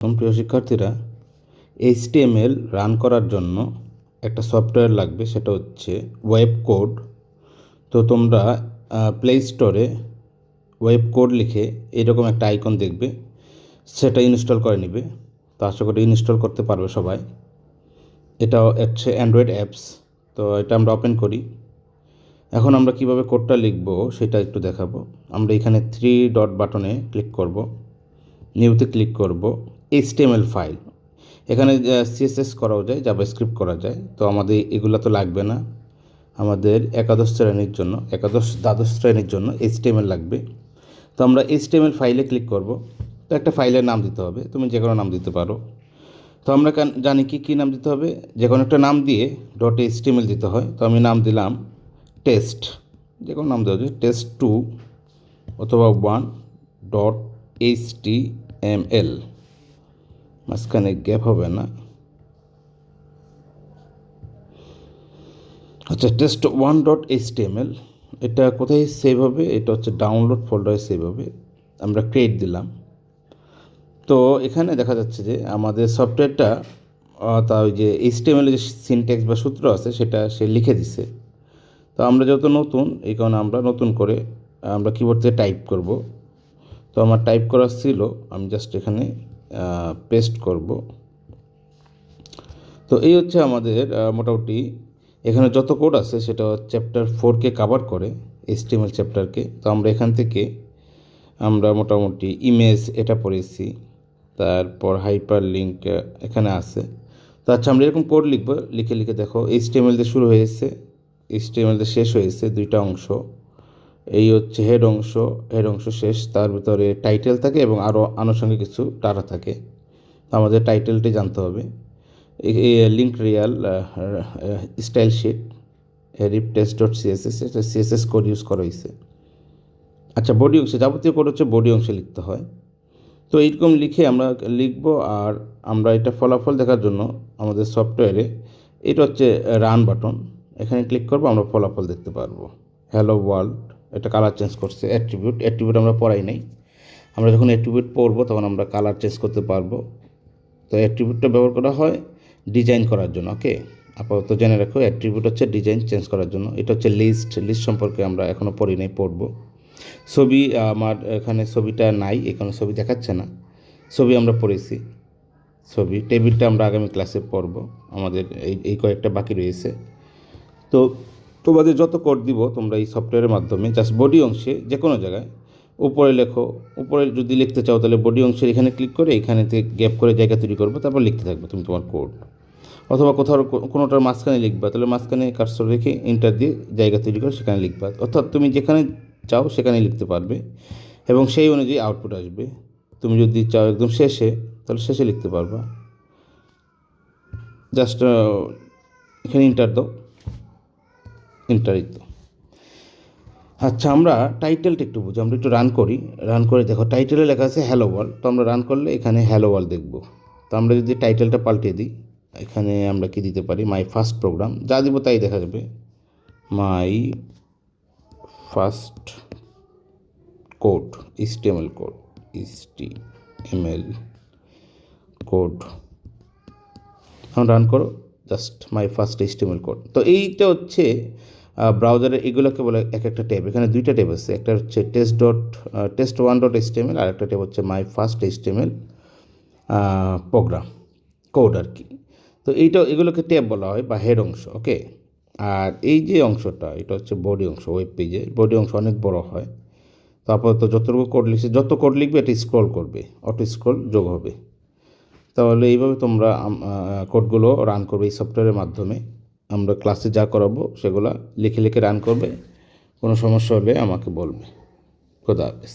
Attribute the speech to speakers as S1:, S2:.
S1: প্রিয় শিক্ষার্থীরা HTML run করার জন্য একটা সফটওয়্যার লাগবে, সেটা হচ্ছে ওয়েব কোড তো তোমরা প্লে স্টোরে ওয়েব কোড লিখে এরকম একটা আইকন দেখবে, সেটা ইনস্টল করে নিবে। তো আশা করি ইনস্টল করতে পারবে সবাই। এটা হচ্ছে অ্যান্ড্রয়েড অ্যাপস তো এটা আমরা ওপেন করি। এখন আমরা কীভাবে কোডটা লিখব, সেটা একটু দেখাবো। আমরা এখানে থ্রি ডট বাটনে ক্লিক করব। নিউতে ক্লিক করব। এইচটিএমএল ফাইল এখানে সিএসএস করাও যায় জাভা স্ক্রিপ্ট করা যায়। তো আমাদের এগুলো তো লাগবে না। আমাদের একাদশ শ্রেণির জন্য, একাদশ দ্বাদশ শ্রেণির জন্য এইচটিএমএল লাগবে। তো আমরা এইচটিএমএল ফাইলে ক্লিক করব। তো একটা ফাইলের নাম দিতে হবে। তুমি যে কোনো নাম দিতে পারো। তো আমরা জানি কি, কী নাম দিতে হবে? যে কোনো একটা নাম দিয়ে ডট এইচটিএমএল দিতে হয়। তো আমি নাম দিলাম টেস্ট যে কোনো নাম দেওয়া যায় টেস্ট টু অথবা one dot H T M L মাঝখানে গ্যাপ হবে না। আচ্ছা test one dot H T M L এটা কোথায় সেভ হবে? এটা হচ্ছে ডাউনলোড ফোল্ডারে সেভ হবে। আমরা ক্রিয়েট দিলাম। তো এখানে দেখা যাচ্ছে যে আমাদের সফটওয়্যারটা তা ওই যে এইচ টি এম এল যে সিনট্যাক্স বা সূত্র আছে, সেটা সে লিখে দিছে। তো আমরা যেহেতু নতুন, এই কারণে আমরা নতুন করে, আমরা কিবোর্ড থেকে টাইপ করব। তো আমার টাইপ করা ছিল, আমি জাস্ট এখানে পেস্ট করব। তো এই হচ্ছে আমাদের মোটামুটি এখানে যত কোড আছে সেটা চ্যাপ্টার ফোরকে কাভার করে এসটিএমএল চ্যাপ্টারকে তো আমরা এখান থেকে আমরা মোটামুটি ইমেজ এটা পড়েছি, তারপর হাইপার লিঙ্ক এখানে আছে। তো আচ্ছা আমরা এরকম কোড লিখব, লিখে লিখে দেখো এইচটিএমএল দিয়ে শুরু হয়েছে এইচটিএমএল দিয়ে শেষ হয়েছে দুইটা অংশ। এই হচ্ছে হেড অংশ হেড অংশ শেষ। তার ভিতরে টাইটেল থাকে এবং আরও আনুষঙ্গিক কিছু ডাটা থাকে। আমাদের টাইটেলটি জানতে হবে। Link rel style sheet href test dot CSS এটা সিএসএস কোড ইউজ করা হয়েছে। আচ্ছা বডি অংশে, যাবতীয় কোড হচ্ছে বডি অংশে লিখতে হয়। তো এইরকম লিখে আমরা লিখব আর আমরা এটা ফলাফল দেখার জন্য আমাদের সফটওয়্যারে এটা হচ্ছে রান বাটন এখানে ক্লিক করব, আমরা ফলাফল দেখতে পারব। হ্যালো ওয়ার্ল্ড এটা কালার চেঞ্জ করছে অ্যাট্রিবিউট অ্যাট্রিবিউট আমরা পড়াই নাই। আমরা যখন অ্যাট্রিবিউট পড়ব তখন আমরা কালার চেঞ্জ করতে পারব। তো অ্যাট্রিবিউটটা ব্যবহার করা হয় ডিজাইন করার জন্য ওকে আপাতত জেনে রাখো অ্যাট্রিবিউট হচ্ছে ডিজাইন চেঞ্জ করার জন্য। এটা হচ্ছে লিস্ট লিস্ট সম্পর্কে আমরা এখনও পড়ি নাই, পড়ব। ছবি, আমার এখানে ছবিটা নাই এখানে ছবি দেখাচ্ছে না। ছবি আমরা পড়েছি। ছবি টেবিলটা আমরা আগামী ক্লাসে পড়ব। আমাদের এই এই কয়েকটা বাকি রয়েছে। তো তোমাদের যত কোড দিব, তোমরা এই সফটওয়্যারের মাধ্যমে জাস্ট বডি অংশে যে কোনো জায়গায়, উপরে লেখো, উপরে যদি লিখতে চাও তাহলে বডি অংশের এখানে ক্লিক করে এখানে গ্যাপ করে জায়গা তৈরি করব, তারপর লিখতে থাকবে তুমি তোমার কোড অথবা কোথাও কোনোটার মাঝখানে লিখবা, তাহলে মাঝখানে কার্সর রেখে ইন্টার দিয়ে জায়গা তৈরি করে সেখানে লিখবা। অর্থাৎ তুমি যেখানে চাও সেখানে লিখতে পারবে এবং সেই অনুযায়ী আউটপুট আসবে। তুমি যদি চাও একদম শেষে, তাহলে শেষে লিখতে পারবা। জাস্ট এখানে ইন্টার দাও। ইন্টারই তো আচ্ছা আমরা টাইটেলটা একটু বুঝি, আমরা একটু রান করি। রান করে দেখো টাইটেলে লেখা আছে হ্যালো ওয়ার্ল্ড তো আমরা রান করলে এখানে হ্যালো ওয়ার্ল্ড দেখব। তো আমরা যদি টাইটেলটা পাল্টে দিই, এখানে আমরা কি দিতে পারি? মাই ফার্স্ট প্রোগ্রাম যা দিব তাই দেখা যাবে। My first code HTML code HTML code এখন রান করো just my first HTML code তো এইটা হচ্ছে ব্রাউজারে এগুলোকে বলে এক একটা ট্যাব। এখানে দুইটা ট্যাব আছে। একটা হচ্ছে test dot test one dot HTML আর একটা ট্যাব হচ্ছে my first HTML program code আর কি। তো এইটা, এগুলোকে ট্যাব বলা হয় বা হেড অংশ ওকে আর এই যে অংশটা, এটা হচ্ছে বডি অংশ ওয়েব পেজে বডি অংশ অনেক বড় হয়। তো আপাতত যতটুকু কোড লিখছে, যত কোড লিখবে, এটা স্ক্রল করবে। অটো স্ক্রল যোগ হবে। তাহলে এইভাবে তোমরা কোডগুলো রান করবে এই সফটওয়্যারের মাধ্যমে। আমরা ক্লাসে যা করাবো সেগুলো লিখে লিখে রান করবে, কোনো সমস্যা হলে আমাকে বলবে। খোদা হাফেজ।